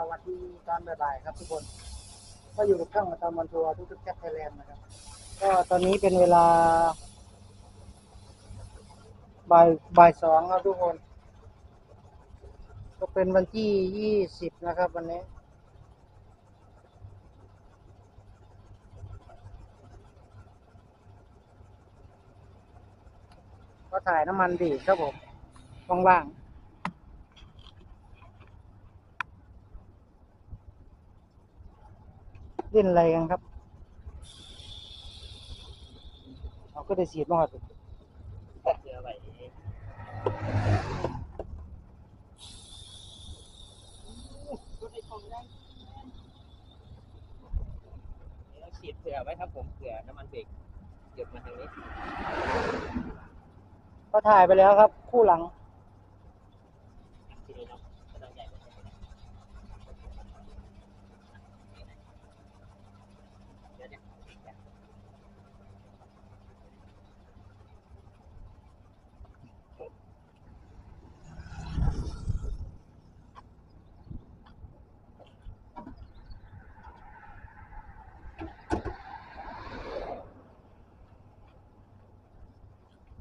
สวัสดีตอนบ่ายๆครับทุกคน ก็อยู่กับช่องมาตามวันทัวร์ทุกๆแคปไทยแลนด์นะครับ ก็ตอนนี้เป็นเวลาบ่ายบ่ายสองครับทุกคน ก็เป็นวันที่ยี่สิบนะครับวันนี้ก็ถ่ายน้ำมันดีครับผมว่างๆ เล่นอะไรกันครับเอาก็ได้สีดมาครับเสือไว้เราฉีดเผื่อไว้ครับผมเผื่อน้ำมันเบรกหยดมาทางนี้ ก็ถ่ายไปแล้วครับ คู่หลัง ทีนี้เนาะก็ต้องใหญ่กว่านี้เดี๋ยวเดี๋ยว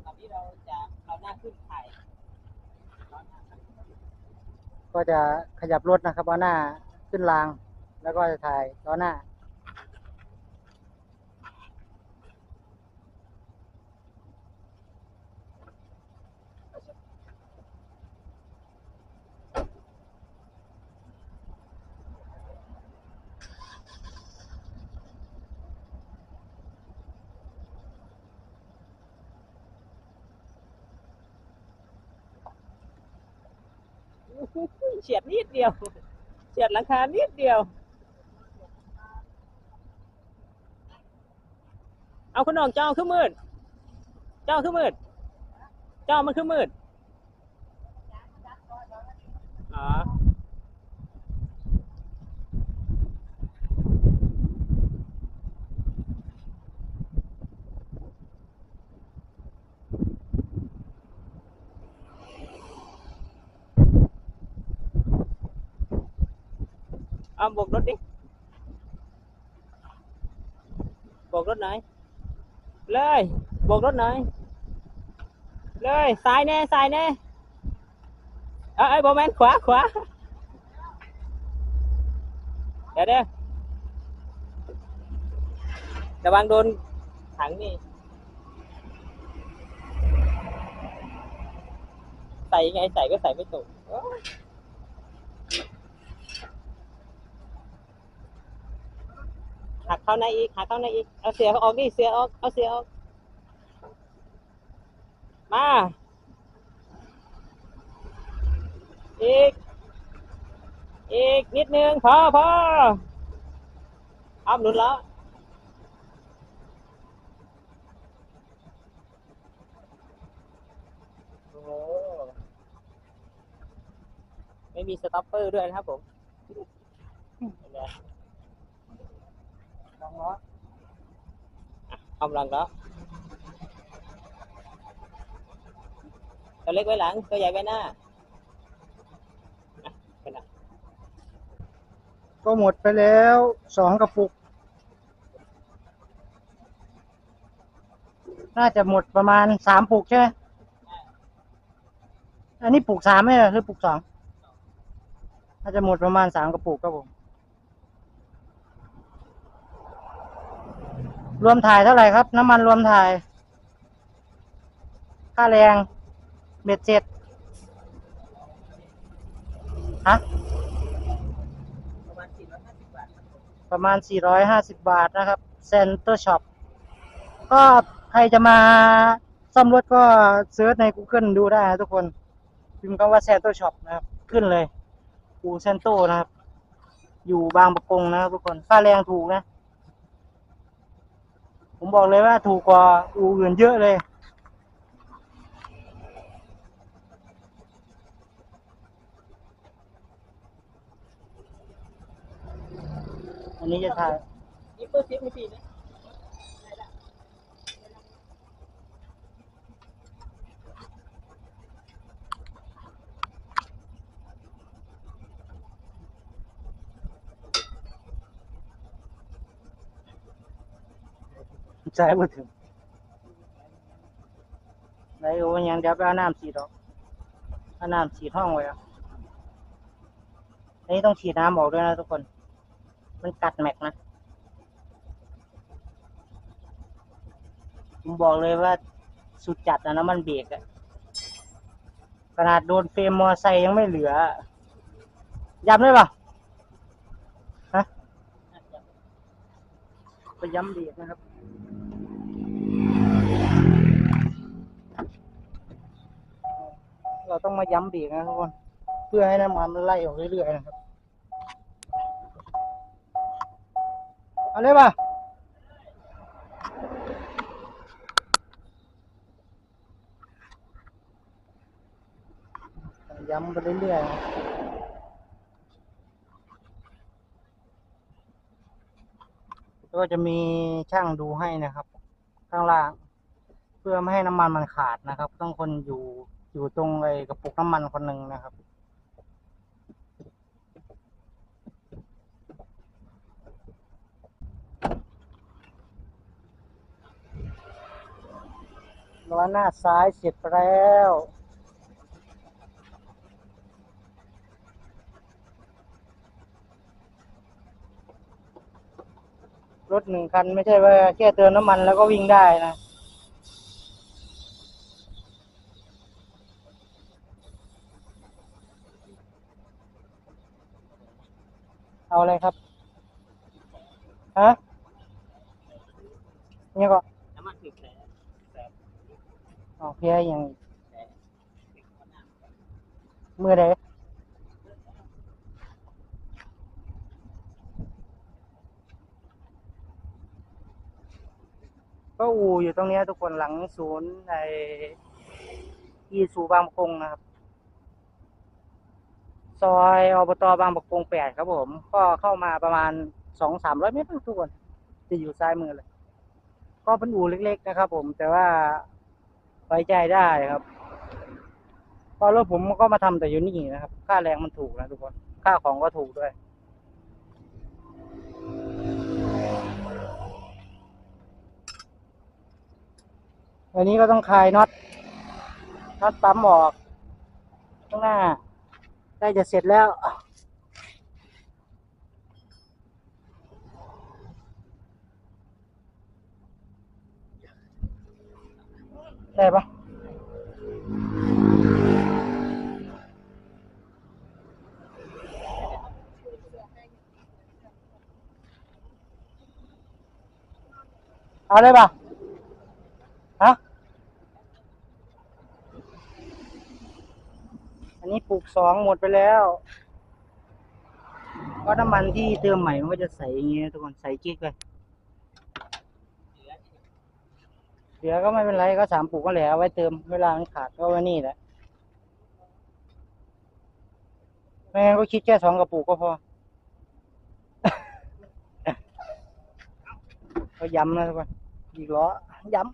ตอนนี้เราจะเอาหน้าขึ้นถ่ายร้อนหน้าครับ ก็จะขยับรถนะครับเอาหน้าขึ้นราง แล้วก็จะถ่ายล้อหน้า เฉียดนิดเดียว เฉียดหลังคานิดเดียว เอาคุณน้องเจ้าขึ้นมืด เจ้าขึ้นมืด เจ้ามันขึ้นมืด อ๋อ เอาโบกรถดิโบกรถหน่อยเลยโบกรถหน่อยเลยซ้ายแน่ซ้ายแน่เอ้ยเอ้ยโบแมนขวาขวาเดี๋ยวเดี๋ยวระวังโดนถัง หักเข้าในอีกหักเข้าในอีก เอาเสียออกดิเสียออก เอาเสียออก มา อีก อีกนิดนึงพอพออ้อมหนุนแล้วไม่มีสต็อปเปอร์ด้วยนะครับผม เห็นไหมลองล้อออมหลังแล้วตัวเล็กไว้หลังตัวใหญ่ไว้หน้าก็หมดไปแล้วสองกระปุก น่าจะหมดประมาณสามปุกใช่ไหมอันนี้ปุกสามไหมหรือปุกสองน่าจะหมดประมาณสามกระปุกครับผม รวมถ่ายเท่าไหร่ครับ น้ำมันรวมถ่าย ค่าแรงเบ็ดเสร็จฮะประมาณ 450 บาทครับผมประมาณ450บาทนะครับ Center Shop ก็ใครจะมาซ่อมรถก็เซิร์ชใน Google ดูได้ทุกคนพิมพ์คำว่า Center Shop นะครับ ขึ้นเลยอูเซนโตนะครับ อยู่บางประกงนะครับทุกคนค่าแรงถูกนะ ผมบอกเลยว่าถูกกว่าอูอื่นเยอะเลย อันนี้จะถ่าย นี่เปิดซิปให้พี่นะ ใช้บ่ถึงไหนโอ้ยังเดี๋ยวไปเอาน้ำฉีดออกเอาน้ำฉีดห้องไว้อะอันนี้ต้องฉีดน้ำออกด้วยนะทุกคน มันกัดแม็กนะ ผมบอกเลยว่าสุดจัดนะน้ำมันเบรกอะขนาดโดนเฟรมมอไซค์ยังไม่เหลือย้ำได้ปะฮะไปย้ำเบรกนะครับ เราต้องมาย้ำเบรกนะทุกคน เพื่อให้น้ำมันมันไล่ออกเรื่อยๆนะครับ เอาเลยป่ะย้ำไปเรื่อยๆนะก็จะมีช่างดูให้นะครับ ข้างล่าง เพื่อไม่ให้น้ำมันมันขาดนะครับ ต้องคนอยู่ อยู่ตรงไอ้กระปุกน้ำมันคนหนึ่งนะครับ ล้อหน้าซ้ายเสร็จแล้วรถหนึ่งคันไม่ใช่ว่าแค่เติมน้ำมันแล้วก็วิ่งได้นะ อะไรครับ ฮะเนี่ยก็น้ำมันถึงแผลแผลเอเพียอย่างแผลมือใดก็อูอยู่ตรงนี้ทุกคนหลังศูนย์ไออีสูบางประกงนะครับ ซอยอบตบางประกงแปดครับผม ก็เข้ามาประมาณสองสามร้อยเมตรทุกคนจะอยู่ซ้ายมือเลย ก็เป็นอู่เล็ก ๆ นะครับผม แต่ว่าไว้ใจได้ครับเพราะรถผมก็มาทำแต่อยู่นี่นะครับ ค่าแรงมันถูกนะทุกคน ค่าของก็ถูกด้วย วันนี้ก็ต้องคลายน็อตน็อตปั๊มออกข้างหน้า ใกล้จะเสร็จแล้วได้ปะเอาเลยปะฮะ อันนี้ปลูกสองหมดไปแล้วก็น้ำมันที่เติมใหม่มันก็จะใสอย่างเงี้ยทุกคนใสกิ๊กเลยเหลือก็ไม่เป็นไรก็สามปลูกก็แล้วไว้เติมเวลามันขาดก็ไว้นี่แหละไม่งั้นก็คิดแค่สองกระปุกก็พอ ก็ย้ำนะทุกคนอีกล้อย้ำ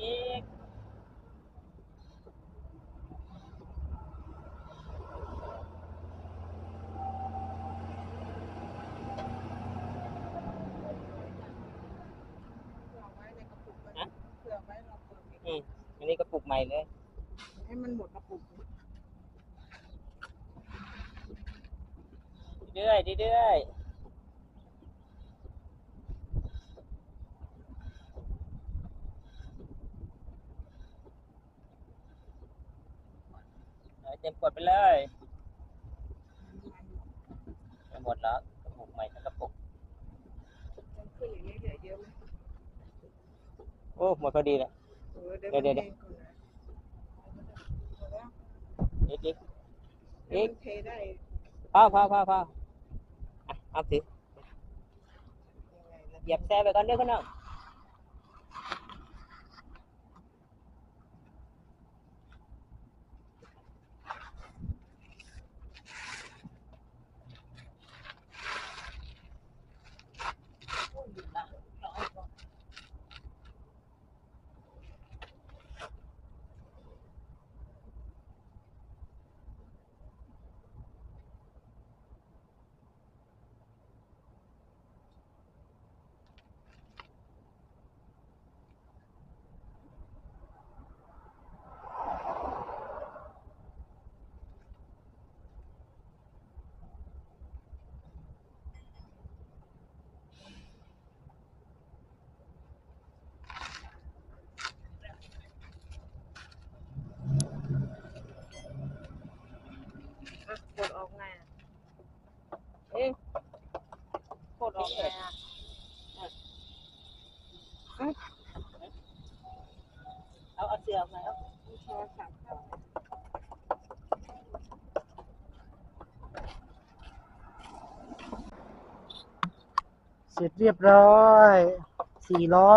อีก อืมอันนี้กระปุกใหม่เลย ให้มันหมดกระปุกเรื่อยๆเรื่อยๆเอาเต็มขวดไปเลยไปหมดแล้วกระปุกใหม่ทั้งกระปุก มันขึ้นอย่างนี้เหลือเยอะไหมโอ้ หมดพอดีเลย เออเดี๋ยวเดี๋มัยนวเองก่อนนะเอาแล้ว อีกอีก เดี๋ยวมันเทได้ พอพอพอพออะเอาสิ ยังไงล่ะ เหยียบแซ่ไปก่อนเด้อคุณน้อง อะ เอาเอาเสือออกมาเอา มีโทรศัพท์เข้า เส เรียบร้อยสี่ล้อ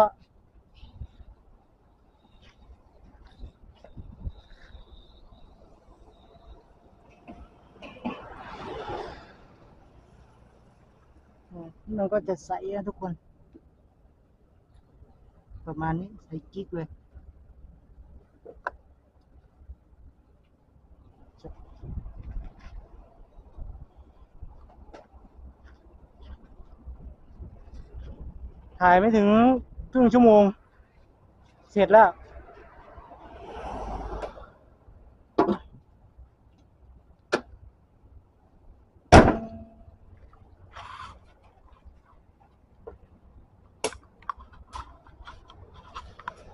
มันก็จะใสนะทุกคน ประมาณนี้ ใส่กิ๊กเลย ถ่ายไม่ถึงครึ่งชั่วโมง เสร็จแล้ว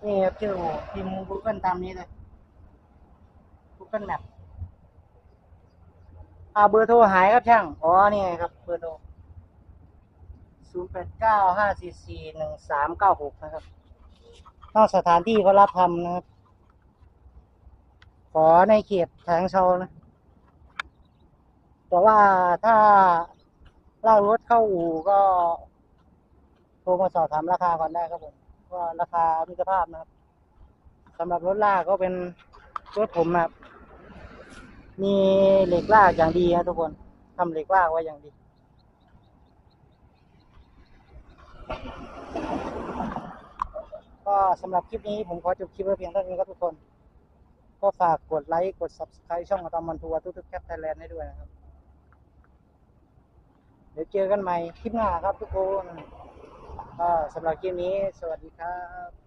นี่ครับชื่อพิมพ์ Google ตามนี้เลย Google Map อ่าเบอร์โทรหายครับช่าง อ๋อ นี่ไงครับ เบอร์โทร ศูนย์แปดเก้าห้าสี่สี่หนึ่งสามเก้าหกนะครับ นอกสถานที่เขารับทำนะครับ ขอในเขตแถงเชานะ แต่ว่าถ้าลากรถเข้าอู่ก็โทรมาสอบถามราคาก่อนได้ครับผมว่าราคามิตรภาพนะครับสำหรับรถลากก็เป็นรถผมนะครับมีเหล็กลากอย่างดีนะทุกคนทำเหล็กลากไว้อย่างดี ก็สำหรับคลิปนี้ผมขอจบคลิปไว้เพียงเท่านี้ครับทุกคน ก็ฝากกดไลค์กด subscribe ช่องอะตอมมันทัวร์ทุกๆแคปไทยแลนด์ให้ด้วยนะครับ เดี๋ยวเจอกันใหม่คลิปหน้าครับทุกคนก็สำหรับคลิปนี้ สวัสดีครับ